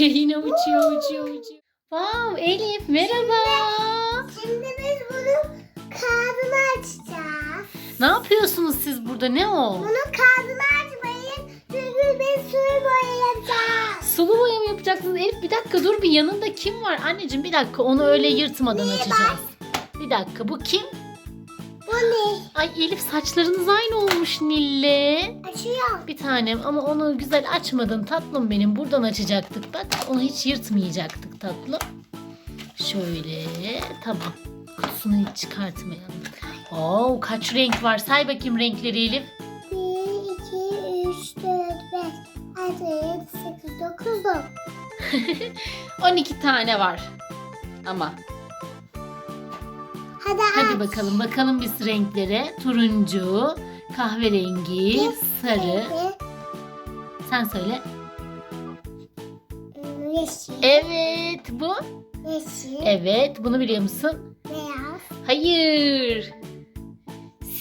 Yine uçuyor uçuyor uçuyor. Wow Elif merhaba. Şimdi biz bunun kağıdını açacağız. Ne yapıyorsunuz siz burada ne o? Bunun kağıdını açmayın. Çünkü biz suyu boyayacağız. Sulu boya mı yapacaksınız? Elif bir dakika dur bir yanında kim var? Anneciğim bir dakika onu öyle yırtmadan açacağız. Bir dakika bu kim? Bu ne? Ay Elif saçlarınız aynı olmuş Nille. Açıyor. Bir tanem ama onu güzel açmadın tatlım benim. Buradan açacaktık bak. Onu hiç yırtmayacaktık tatlım. Şöyle tamam. Kutusunu hiç çıkartmayalım. Oo kaç renk var? Say bakayım renkleri Elif. 1, 2, 3, 4, 5, 6, 7, 8, 9, 10. 12 tane var. Ama Hadi, hadi bakalım bakalım biz renklere. Turuncu, kahverengi, sarı. Sen söyle. Yeşil. Evet bu. Yeşil. Evet bunu biliyor musun? Beyaz. Hayır.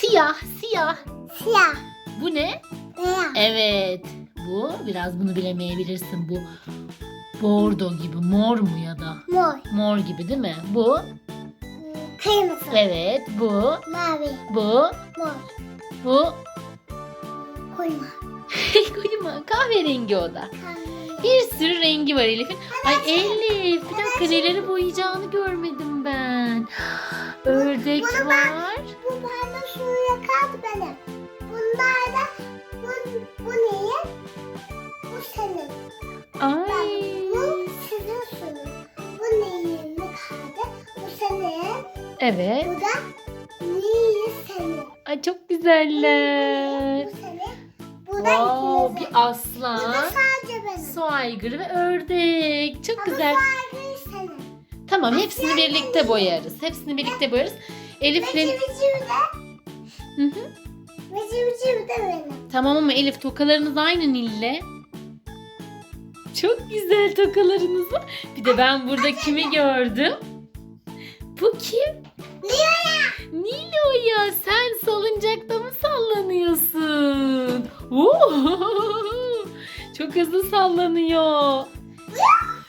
Siyah, siyah. Siyah. Bu ne? Beyaz. Evet. Bu biraz bunu bilemeyebilirsin. Bu bordo gibi mor mu ya da Mor. mor gibi değil mi? Bu. Kırmızı. Evet. Bu. Mavi. Bu. Mor. Bu. Koyma. Kocaman kahverengi o da. Kahve. Bir sürü rengi var Elif'in. Ay Elif bir dakika neleri boyayacağını görmedim ben. Ördek Bunu ben- var. Bu bana suya kaldı benim. Evet. Bu da neyin senin. Ay çok güzeller. Bu senin. Bu da Wow, bir Bu da aslan, sadece benim. su aygırı ve ördek. Çok Ama güzel. saygıyı senin. Tamam hepsini birlikte boyarız. Hepsini birlikte boyarız. Ve Elif'le... civciv de. Hı hı. Ve civciv de benim. Tamam ama Elif tokalarınız aynı Nil'le. Çok güzel tokalarınız var. Bir de ben burada kimi gördüm? Bu kim? Nilo'ya. Nilo'ya sen salıncakta mı sallanıyorsun? Oo! Çok hızlı sallanıyor.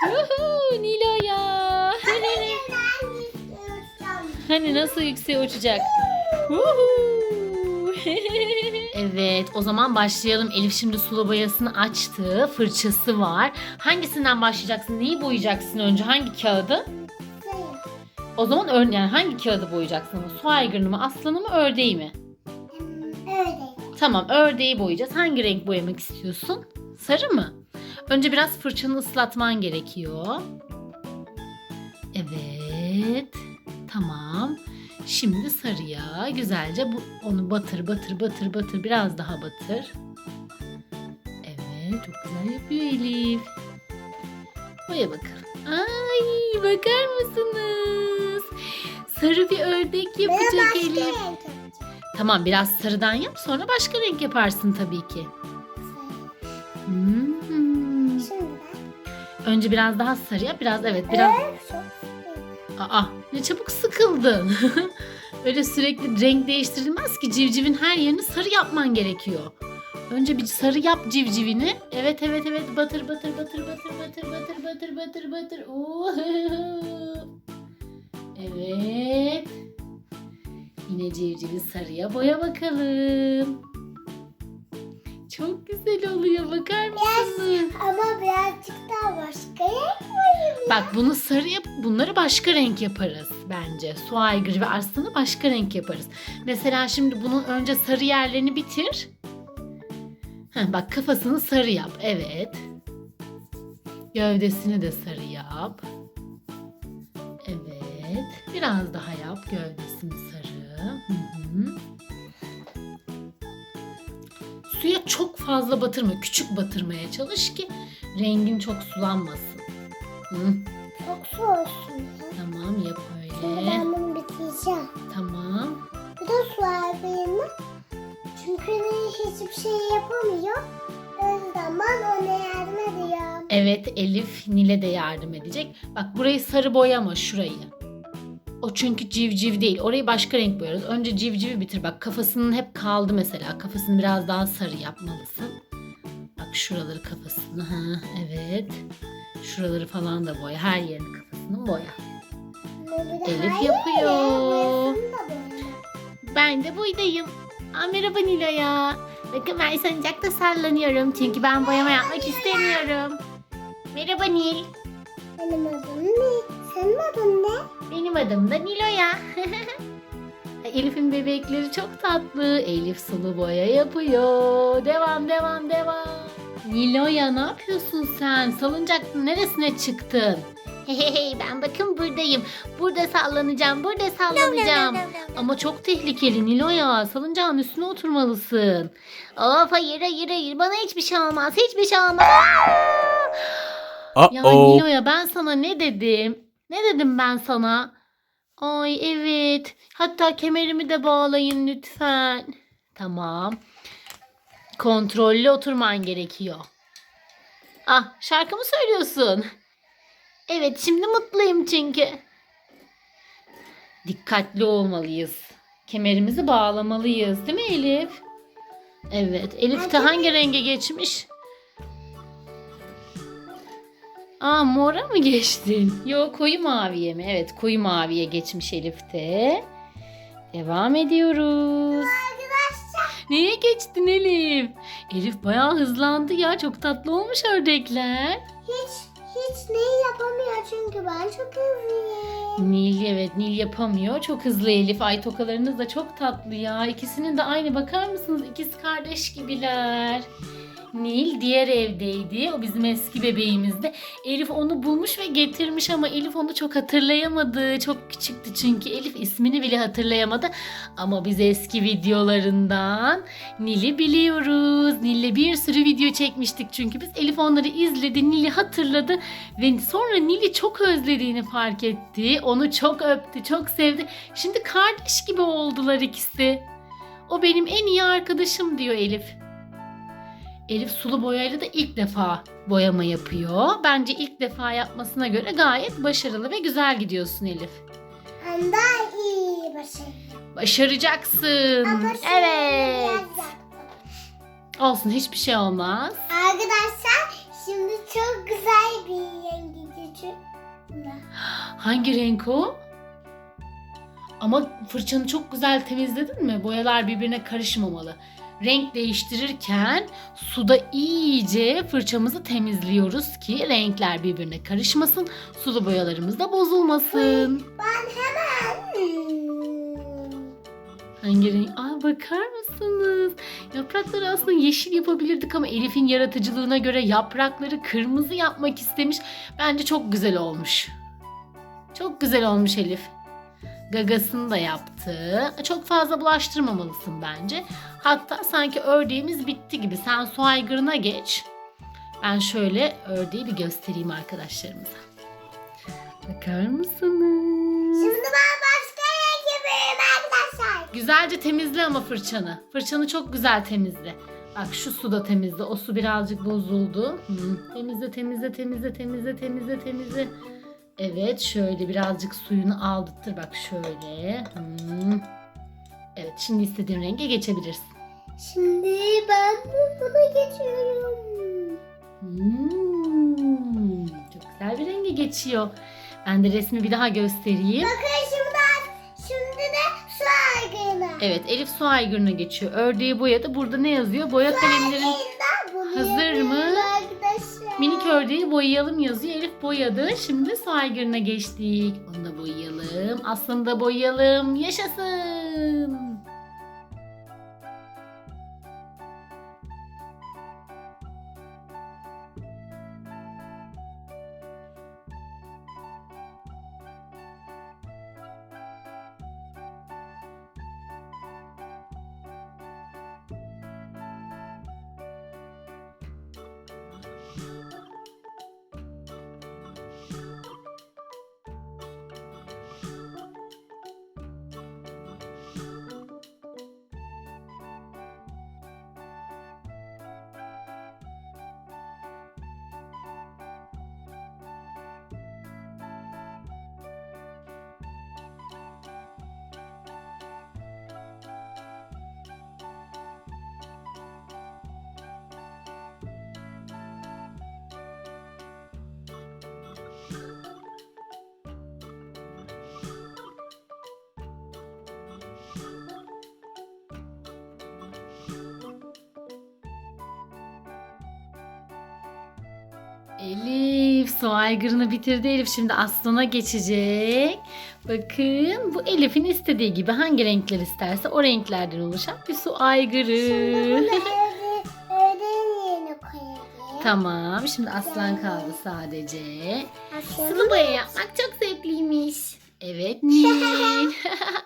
Yuhu, Nilo'ya. Hani nasıl yükseğe uçacak? Evet o zaman başlayalım. Elif şimdi sulu boyasını açtı. Fırçası var. Hangisinden başlayacaksın? Neyi boyayacaksın önce? Hangi kağıdı? O zaman ör yani hangi kağıdı boyayacaksın? Su aygırını mı, aslanı mı, ördeği mi? Hmm, Öyle. Tamam ördeği boyayacağız. Hangi renk boyamak istiyorsun? Sarı mı? Önce biraz fırçanı ıslatman gerekiyor. Evet. Tamam. Şimdi sarıya güzelce bu, onu batır batır batır batır biraz daha batır. Evet çok güzel yapıyor Elif. Boya bakalım. Ay bakar mısınız? Sarı bir ördek yapacak Elif. Tamam biraz sarıdan yap sonra başka renk yaparsın tabii ki. Hmm. Şimdi. Önce biraz daha sarı yap biraz evet biraz. Sıkıyorum. Aa ne çabuk sıkıldın. Öyle sürekli renk değiştirilmez ki civcivin her yerini sarı yapman gerekiyor. Önce bir sarı yap civcivini. Evet evet evet batır batır batır batır batır batır batır batır batır. Oo. Evet. Yine civcivi sarıya boya bakalım. Çok güzel oluyor bakar mısınız? Ama birazcık daha başka renk koyayım. Bak bunu sarı yap, bunları başka renk yaparız bence. Su aygırı ve arslanı başka renk yaparız. Mesela şimdi bunun önce sarı yerlerini bitir. Heh, bak kafasını sarı yap. Evet. Gövdesini de sarı yap. Biraz daha yap gövdesini sarı. Hı hı. Suya çok fazla batırma. Küçük batırmaya çalış ki rengin çok sulanmasın. Hı. Çok su olsun. Tamam yap Şimdi öyle. ben bunu bitireceğim. Tamam. Bu da su benim. Çünkü hiçbir şey yapamıyor. O ben ona yardım ediyorum. Evet Elif Nil'e de yardım edecek. Bak burayı sarı boyama şurayı. O çünkü civciv değil. Orayı başka renk boyarız. Önce civcivi bitir. Bak kafasının hep kaldı mesela. Kafasını biraz daha sarı yapmalısın. Bak şuraları kafasını. Ha, evet. Şuraları falan da boya. Her yerini kafasını boya. Elif yapıyor. Ben de buradayım. Aa, merhaba Nilo'ya. Bakın ben salıncakta sallanıyorum. Çünkü ben boyama yapmak istemiyorum. Merhaba Nil. Benim adım ne? Senin adın ne? Benim adım da Nilo'ya. Elif'in bebekleri çok tatlı. Elif sulu boya yapıyor. Devam devam devam. Nilo'ya ne yapıyorsun sen? Salıncakta neresine çıktın? Hey ben bakın buradayım. Burada sallanacağım. Burada sallanacağım. Ama çok tehlikeli Nilo'ya. Salıncağın üstüne oturmalısın. Of hayır hayır hayır. Bana hiçbir şey olmaz. Hiçbir şey olmaz. Ya Uh-oh. Nilo'ya ben sana ne dedim? Ne dedim ben sana? Ay evet. Hatta kemerimi de bağlayın lütfen. Tamam. Kontrollü oturman gerekiyor. Ah şarkı mı söylüyorsun? Evet şimdi mutluyum çünkü. Dikkatli olmalıyız. Kemerimizi bağlamalıyız değil mi Elif? Evet. Elif de hangi renge geçmiş? Aa mora mı geçtin? Yok koyu maviye mi? Evet koyu maviye geçmiş Elif de. Devam ediyoruz. Arkadaşlar Neye geçtin Elif? Elif bayağı hızlandı ya. Çok tatlı olmuş ördekler. hiç hiç neyi yapamıyor çünkü ben çok hızlıyım. Nil evet Nil yapamıyor. Çok hızlı Elif. Ay tokalarınız da çok tatlı ya. İkisinin de aynı bakar mısınız? İkiz kardeş gibiler. Nil diğer evdeydi. O bizim eski bebeğimizdi. Elif onu bulmuş ve getirmiş ama Elif onu çok hatırlayamadı. Çok küçüktü çünkü. Elif ismini bile hatırlayamadı. Ama biz eski videolarından Nil'i biliyoruz. Nil'le bir sürü video çekmiştik çünkü biz. Elif onları izledi, Nil'i hatırladı ve sonra Nil'i çok özlediğini fark etti. Onu çok öptü, çok sevdi. Şimdi kardeş gibi oldular ikisi. O benim en iyi arkadaşım diyor Elif. Elif sulu boyayla da ilk defa boyama yapıyor. Bence ilk defa yapmasına göre gayet başarılı ve güzel gidiyorsun Elif. Ben daha iyi başarılı. Başaracaksın. Ama Evet. Olsun hiçbir şey olmaz. Arkadaşlar şimdi çok güzel bir rengi geçiyor. Hangi renk o? Ama fırçanı çok güzel temizledin mi? Boyalar birbirine karışmamalı. Renk değiştirirken suda iyice fırçamızı temizliyoruz ki renkler birbirine karışmasın. Sulu boyalarımız da bozulmasın. Ben hemen. Hangi renk? Aa bakar mısınız? Yaprakları aslında yeşil yapabilirdik ama Elif'in yaratıcılığına göre yaprakları kırmızı yapmak istemiş. Bence çok güzel olmuş. Çok güzel olmuş Elif. Gagasını da yaptı. Çok fazla bulaştırmamalısın bence. Hatta sanki ördeğimiz bitti gibi. Sen su aygırına geç. Ben şöyle ördeği bir göstereyim arkadaşlarımıza. Bakar mısınız? Şimdi ben başka yapıyorum arkadaşlar. Güzelce temizle ama fırçanı. Fırçanı çok güzel temizle. Bak şu su da temizle. O su birazcık bozuldu. Hı. Temizle, temizle, temizle, temizle, temizle, temizle. Evet, şöyle birazcık suyunu aldırtır. Bak şöyle. Hı. Evet, şimdi istediğin renge geçebilirsin. Şimdi ben buna geçiyorum. Hmm, çok güzel bir renge geçiyor. Ben de resmi bir daha göstereyim. Bakın şimdi, şimdi de su aygırına. Evet, Elif su aygırına geçiyor. Ördeği boyadı. Burada ne yazıyor? Boya kalemlerin Hazır mı? Arkadaşlar. Minik ördeği boyayalım yazıyor. Elif boyadı. Şimdi su aygırına geçtik. Onu da boyayalım. Aslında da boyayalım. Yaşasın. Elif su aygırını bitirdi Elif. Şimdi aslana geçecek. Bakın bu Elif'in istediği gibi hangi renkler isterse o renklerden oluşan bir su aygırı. Tamam şimdi aslan kaldı sadece. Sulu boya yapmak çok zevkliymiş. Evet Nil.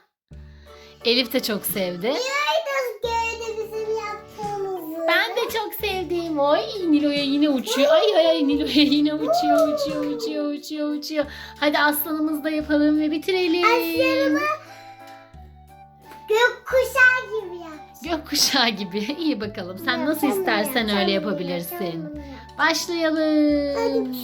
Elif de çok sevdi. Nasıl gördü bizim yaptığımızı? Ben de çok sevdim. Ay Nilo'ya yine uçuyor. Ay ay ay Nilo'ya yine uçuyor, uçuyor, uçuyor, uçuyor, uçuyor. Hadi aslanımızı da yapalım ve bitirelim. Aslanımı gökkuşağı gibi yap. Gökkuşağı gibi. İyi bakalım. Sen nasıl istersen yap, öyle yapabilirsin. sen bunu yap. Hadi Başlayalım.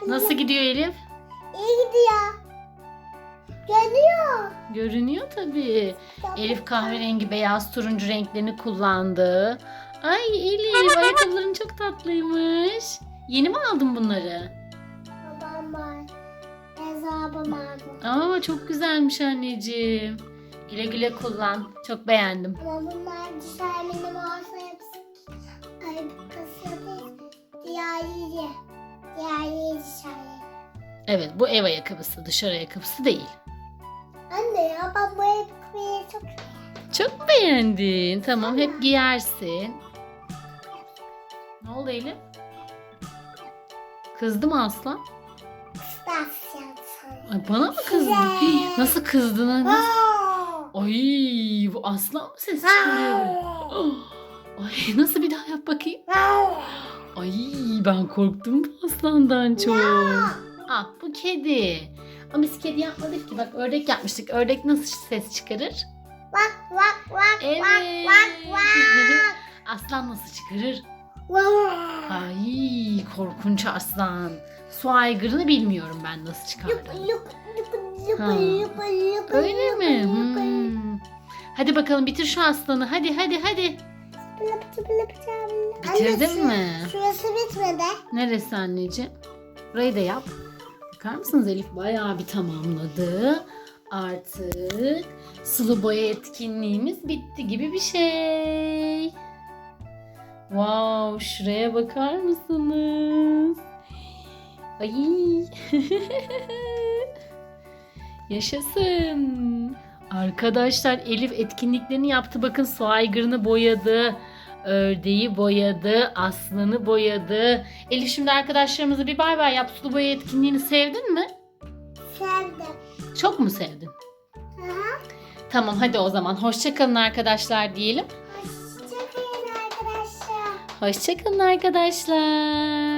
Şu Nasıl gidiyor Elif? İyi gidiyor. Geliyor. Görünüyor tabii. Elif kahverengi, beyaz, turuncu renklerini kullandı. Ay Elif ayakkabıların çok tatlıymış. Yeni mi aldın bunları? Babam var. Ezabım aldı. Aa çok güzelmiş anneciğim. Güle güle kullan. Çok beğendim. Ama bunlar dışarı benim olsa hepsi. Ay bu kısa değil. Diğeri dışarı. Evet bu ev ayakkabısı dışarı ayakkabısı değil. Anne ya ben bu ayakkabıyı çok Çok beğendin. Tamam hep giyersin. Ne oldu Elif? Kızdı mı aslan? istersen Ay bana mı kızdı? Hii, Nasıl kızdın? Nasıl? Ay bu aslan mı ses çıkarıyor? Ay nasıl bir daha yap bakayım? Ay ben korktum bu aslandan çok. Ah bu kedi. Ama biz kedi yapmadık ki. Bak ördek yapmıştık. Ördek nasıl ses çıkarır? Vak vak vak Evet. vak vak Aslan nasıl çıkarır? vak. Ay korkunç aslan. Su aygırını bilmiyorum ben nasıl Lup çıkardım. lup lup lup Ha. lup lup Öyle lup, mi? lup. Hmm. Hadi bakalım bitir şu aslanı. Hadi hadi hadi. Bitirdin Anne, mi? Şurası bitmedi. Neresi anneciğim? Burayı da yap. Bakar mısınız Elif bayağı bir tamamladı. Artık sulu boya etkinliğimiz bitti gibi bir şey. Wow, şuraya bakar mısınız? Ay. Yaşasın. Arkadaşlar Elif etkinliklerini yaptı. Bakın su aygırını boyadı. Ördeği boyadı. Aslanı boyadı. Elif şimdi arkadaşlarımıza bir bay bay yap. Sulu boya etkinliğini sevdin mi? Sevdim. Çok mu sevdin? Aha. Tamam hadi o zaman. Hoşçakalın arkadaşlar diyelim. Hoşçakalın arkadaşlar. Hoşçakalın arkadaşlar.